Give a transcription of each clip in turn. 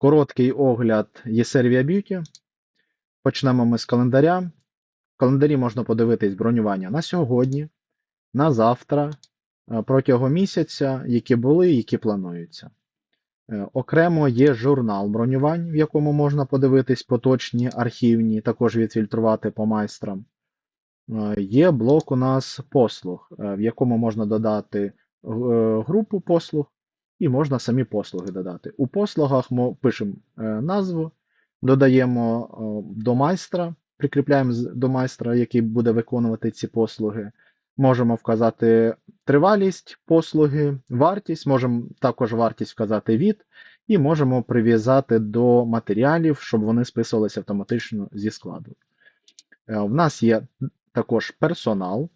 Короткий огляд Єсервія Beauty. Почнемо ми з календаря. В календарі можна подивитись бронювання на сьогодні, на завтра, е, протягом місяця, які були, які плануються. Е, Окремо є журнал бронювань, в якому можна подивитись поточні архівні, також відфільтрувати по майстрам. Е, Є блок у нас послуг, в якому можна додати групу послуг і можна самі послуги додати. У послугах ми пишемо е, назву, додаємо е, до майстра, прикріпляємо до майстра, який буде виконувати ці послуги. Можемо вказати тривалість послуги, вартість, можемо також вартість вказати від, і можемо прив'язати до матеріалів, щоб вони списувалися автоматично зі складу. Е, В нас є також персонал.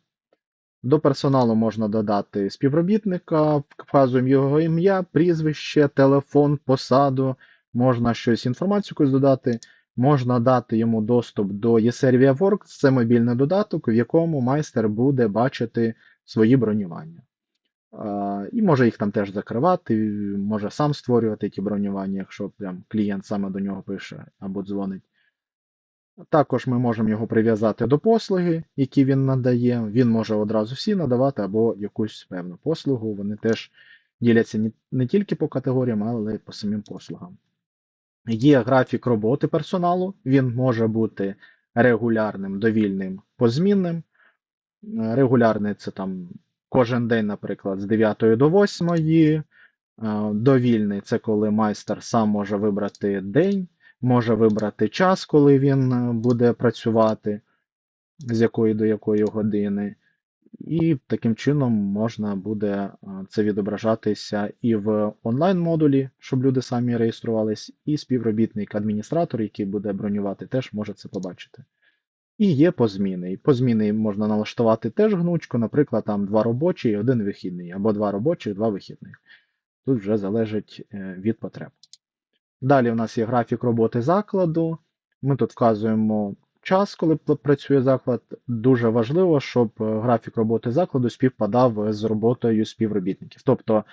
До персоналу можна додати співробітника, вказуємо його ім'я, прізвище, телефон, посаду, можна щось інформацію якусь додати, можна дати йому доступ до eServia Works, це мобільний додаток, в якому майстер буде бачити свої бронювання. І може їх там теж закривати, може сам створювати ті бронювання, якщо прям клієнт саме до нього пише або дзвонить. Також ми можемо його прив'язати до послуги, які він надає. Він може одразу всі надавати або якусь певну послугу. Вони теж діляться не- тільки по категоріям, але й по самим послугам. Є графік роботи персоналу, він може бути регулярним, довільним, позмінним. Е, Регулярний це там кожен день, наприклад, з 9 до 8. Е, Довільний це коли майстер сам може вибрати день, може вибрати час, коли він е, буде працювати, з якої до якої години. І таким чином можна буде е, це відображатися і в онлайн-модулі, щоб люди самі реєструвались, і співробітник-адміністратор, який буде бронювати, теж може це побачити. І є позміни. І позміни можна налаштувати теж гнучко, наприклад, там два робочі і один вихідний, або два робочих, два вихідних. Тут вже залежить е, від потреб. Далі в нас є графік роботи закладу. Ми тут вказуємо час, коли працює заклад. Дуже важливо, щоб е, графік роботи закладу співпадав з роботою співробітників. Тобто,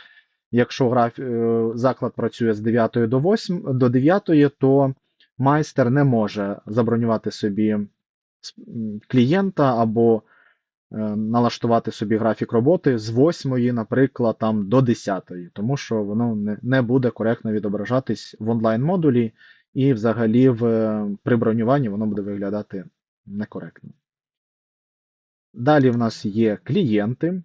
якщо граф... е, заклад працює з 9 до 8, до 9, то майстер не може забронювати собі клієнта або е, налаштувати собі графік роботи з 8, наприклад, там, до 10, тому що воно не, не буде коректно відображатись в онлайн-модулі, і взагалі в, е, при бронюванні воно буде виглядати некоректно. Далі в нас є клієнти.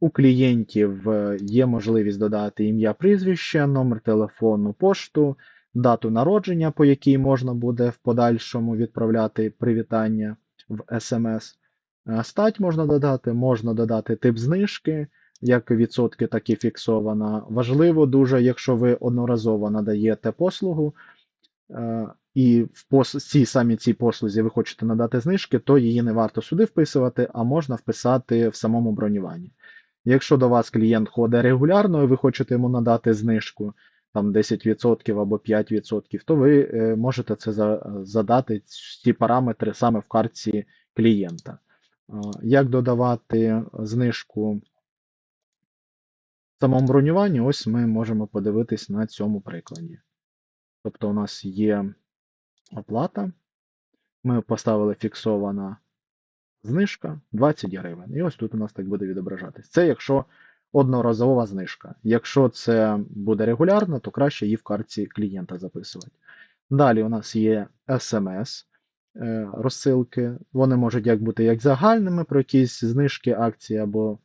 У клієнтів е, є можливість додати ім'я, прізвище, номер телефону, пошту, дату народження, по якій можна буде в подальшому відправляти привітання в СМС. Е, Стать можна додати, можна додати тип знижки, як відсотки, так і фіксована. Важливо дуже, якщо ви одноразово надаєте послугу, е, і в пос- самі цій послузі ви хочете надати знижки, то її не варто сюди вписувати, а можна вписати в самому бронюванні. Якщо до вас клієнт ходить регулярно і ви хочете йому надати знижку там 10% або 5%, то ви е, можете це задати ці параметри саме в картці клієнта. А, Як додавати знижку в самому бронюванні, ось ми можемо подивитись на цьому прикладі. Тобто у нас є оплата, ми поставили фіксована знижка 20 гривень. І ось тут у нас так буде відображатись. Це якщо одноразова знижка. Якщо це буде регулярно, то краще її в картці клієнта записувати. Далі у нас є SMS е, розсилки. Вони можуть як бути як загальними про якісь знижки, акції або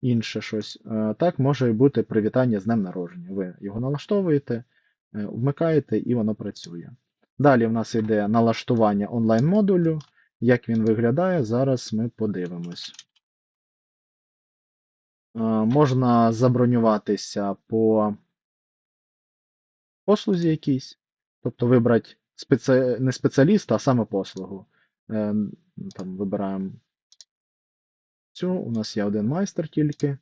інше щось. Е, Так може бути привітання з днем народження. Ви його налаштовуєте, е, вмикаєте і воно працює. Далі в нас йде налаштування онлайн-модулю. Як він виглядає, зараз ми подивимось. Е, Можна забронюватися по послузі якійсь, тобто вибрати спеці... не спеціаліста, а саме послугу. Е, Там вибираємо цю, у нас є один майстер тільки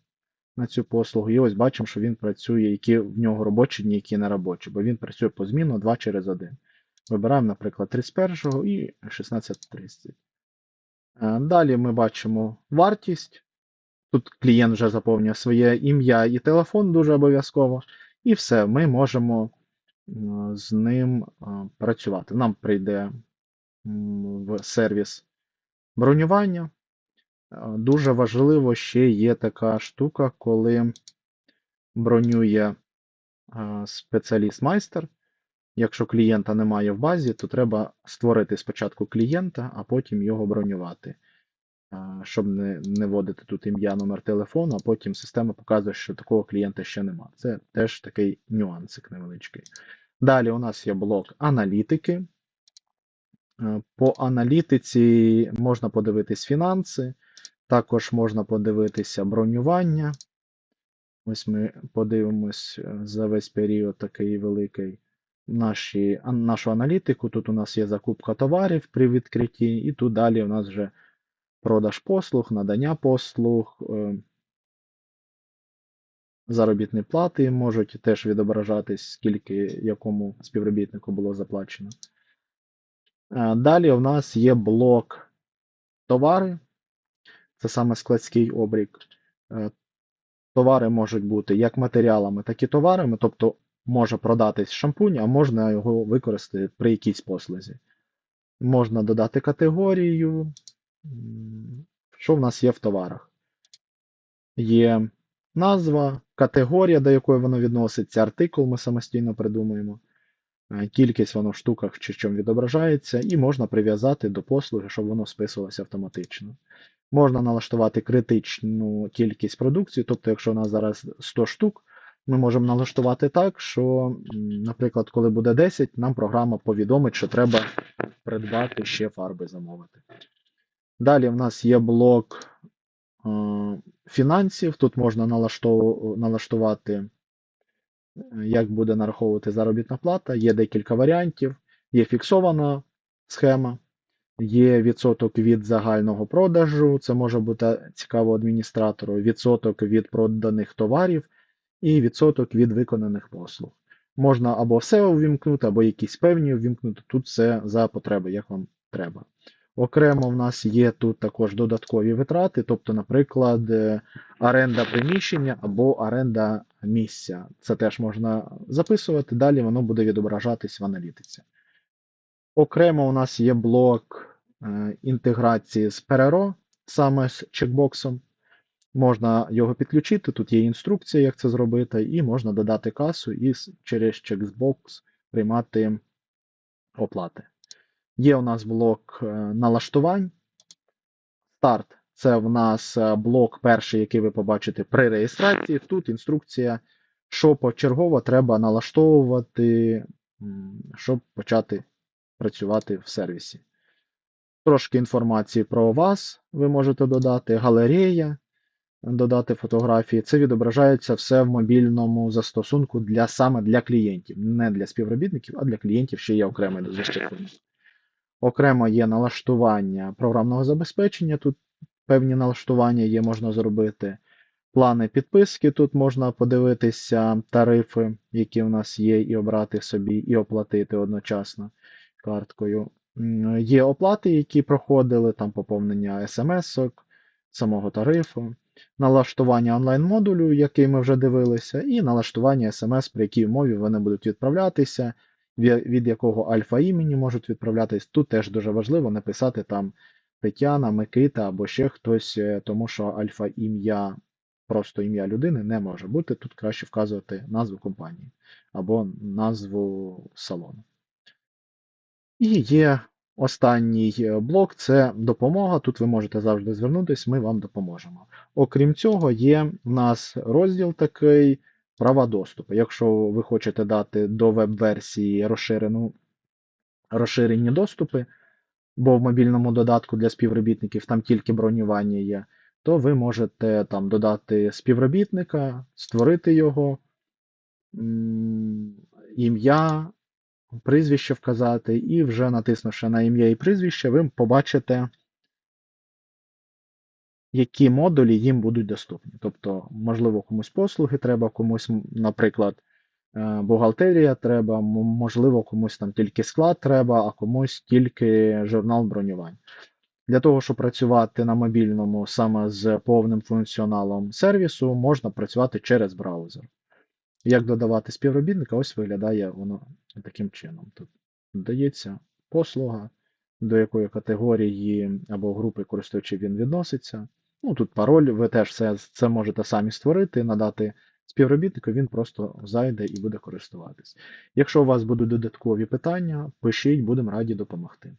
на цю послугу. І ось бачимо, що він працює, які в нього робочі дні, які не робочі, бо він працює по зміну 2 через 1. Вибираємо, наприклад, 31 і 16.30. Е, Далі ми бачимо вартість. Тут клієнт вже заповнює своє ім'я і телефон дуже обов'язково. І все, ми можемо з ним працювати. Нам прийде в сервіс бронювання. Дуже важливо ще є така штука, коли бронює спеціаліст-майстер. Якщо клієнта немає в базі, то треба створити спочатку клієнта, а потім його бронювати. Щоб не, не вводити тут ім'я, номер телефону, а потім система показує, що такого клієнта ще нема. Це теж такий нюансик невеличкий. Далі у нас є блок аналітики. По аналітиці можна подивитись фінанси, також можна подивитися бронювання. Ось ми подивимось е, за весь період такий великий наші, нашу аналітику. Тут у нас є закупка товарів при відкритті, і тут далі у нас вже продаж послуг, надання послуг, е, заробітні плати можуть теж відображатись, скільки якому співробітнику було заплачено. Е, Далі у нас є блок товари, це саме складський облік. Е, Товари можуть бути як матеріалами, так і товарами, тобто може продатись шампунь, а можна його використати при якійсь послузі. Можна додати категорію. Що в нас є в товарах? Є назва, категорія, до якої воно відноситься, артикул ми самостійно придумуємо, е, кількість воно в штуках чи чим відображається, і можна прив'язати до послуги, щоб воно списувалося автоматично. Можна налаштувати критичну кількість продукції, тобто, якщо у нас зараз 100 штук, ми можемо налаштувати так, що, наприклад, коли буде 10, нам програма повідомить, що треба придбати ще фарби замовити. Далі в нас є блок е, фінансів. Тут можна налаштувати, е, як буде нараховувати заробітна плата. Є декілька варіантів. Є фіксована схема, є відсоток від загального продажу. Це може бути цікаво адміністратору, відсоток від проданих товарів і відсоток від виконаних послуг. Можна або все увімкнути, або якісь певні увімкнути. Тут все за потреби, як вам треба. Окремо в нас є тут також додаткові витрати, тобто, наприклад, е, оренда приміщення або оренда місця. Це теж можна записувати, далі воно буде відображатись в аналітиці. Окремо у нас є блок е, інтеграції з Perero, саме з чекбоксом. Можна його підключити, тут є інструкція, як це зробити, і можна додати касу і через чекбокс приймати оплати. Є у нас блок е, налаштувань. Старт це в нас е, блок перший, який ви побачите при реєстрації. Тут інструкція, що почергово треба налаштовувати, щоб почати працювати в сервісі. Трошки інформації про вас ви можете додати, галерея, додати фотографії. Це відображається все в мобільному застосунку для саме для клієнтів, не для співробітників, а для клієнтів ще є окреме защеплення. Окремо є налаштування програмного забезпечення. Тут певні налаштування є, можна зробити. Плани підписки. Тут можна подивитися тарифи, які в нас є, і обрати собі, і оплатити одночасно карткою. Є оплати, які проходили, там поповнення смс-ок, самого тарифу, налаштування онлайн-модулю, який ми вже дивилися, і налаштування смс, при якій мові вони будуть відправлятися, ві- від якого альфа імені можуть відправлятись. Тут теж дуже важливо написати там Тетяна, Микита або ще хтось, е, тому що альфа ім'я, просто ім'я людини не може бути. Тут краще вказувати назву компанії або назву салону. І є останній е, блок це допомога. Тут ви можете завжди звернутися, ми вам допоможемо. Окрім цього, є в нас розділ такий права доступу. Якщо ви хочете дати до веб-версії розширену, розширені доступи, бо в мобільному додатку для співробітників там тільки бронювання є, то ви можете там додати співробітника, створити його, ім'я, прізвище вказати, і вже натиснувши на ім'я і прізвище, ви побачите, які модулі їм будуть доступні. Тобто, можливо, комусь послуги треба, комусь, наприклад, е, бухгалтерія треба, можливо, комусь там тільки склад треба, а комусь тільки журнал бронювань. Для того, щоб працювати на мобільному саме з повним функціоналом сервісу, можна працювати через браузер. Як додавати співробітника, ось виглядає воно таким чином. Тут додається послуга, до якої категорії або групи користувачів він відноситься. Ну, Тут пароль, ви теж це, це можете самі створити, надати співробітнику, він просто зайде і буде користуватись. Якщо у вас будуть додаткові питання, пишіть, будемо раді допомогти.